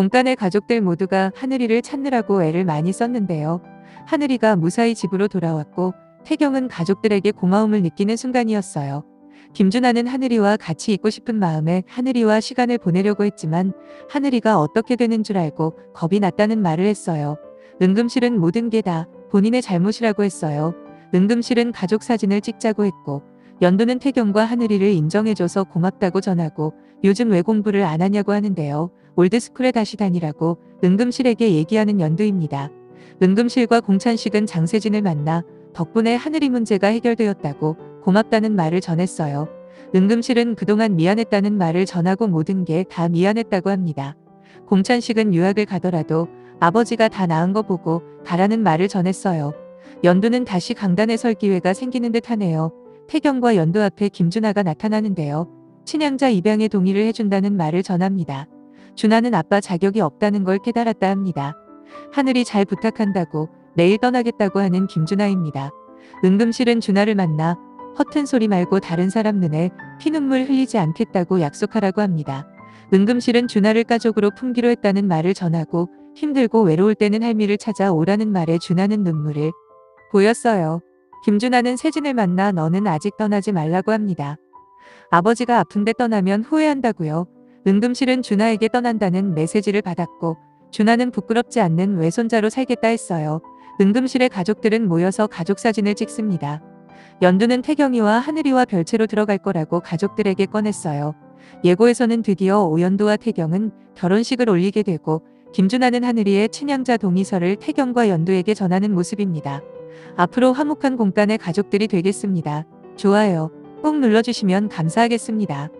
공간의 가족들 모두가 하늘이를 찾느라고 애를 많이 썼는데요. 하늘이가 무사히 집으로 돌아왔고 태경은 가족들에게 고마움을 느끼는 순간이었어요. 김준하는 하늘이와 같이 있고 싶은 마음에 하늘이와 시간을 보내려고 했지만 하늘이가 어떻게 되는 줄 알고 겁이 났다는 말을 했어요. 은금실은 모든 게 다 본인의 잘못이라고 했어요. 은금실은 가족 사진을 찍자고 했고 연두는 태경과 하늘이를 인정해줘서 고맙다고 전하고 요즘 왜 공부를 안 하냐고 하는데요. 올드스쿨에 다시 다니라고 은금실에게 얘기하는 연두입니다. 은금실과 공찬식은 장세진을 만나 덕분에 하늘이 문제가 해결되었다고 고맙다는 말을 전했어요. 은금실은 그동안 미안했다는 말을 전하고 모든 게 다 미안했다고 합니다. 공찬식은 유학을 가더라도 아버지가 다 나은 거 보고 가라는 말을 전했어요. 연두는 다시 강단에 설 기회가 생기는 듯 하네요. 태경과 연두 앞에 김준하가 나타나는데요. 친양자 입양에 동의를 해준다는 말을 전합니다. 준하는 아빠 자격이 없다는 걸 깨달았다 합니다. 하늘이 잘 부탁한다고 내일 떠나겠다고 하는 김준하입니다. 은금실은 준하를 만나 허튼 소리 말고 다른 사람 눈에 피눈물 흘리지 않겠다고 약속하라고 합니다. 은금실은 준하를 가족으로 품기로 했다는 말을 전하고 힘들고 외로울 때는 할미를 찾아 오라는 말에 준하는 눈물을 보였어요. 김준하는 세진을 만나 너는 아직 떠나지 말라고 합니다. 아버지가 아픈데 떠나면 후회한다고요. 은금실은 준하에게 떠난다는 메시지를 받았고 준하는 부끄럽지 않는 외손자로 살겠다 했어요. 은금실의 가족들은 모여서 가족 사진을 찍습니다. 연두는 태경이와 하늘이와 별채로 들어갈 거라고 가족들에게 꺼냈어요. 예고에서는 드디어 오연두와 태경은 결혼식을 올리게 되고 김준하는 하늘이의 친양자 동의서를 태경과 연두에게 전하는 모습입니다. 앞으로 화목한 공간의 가족들이 되겠습니다. 좋아요 꼭 눌러주시면 감사하겠습니다.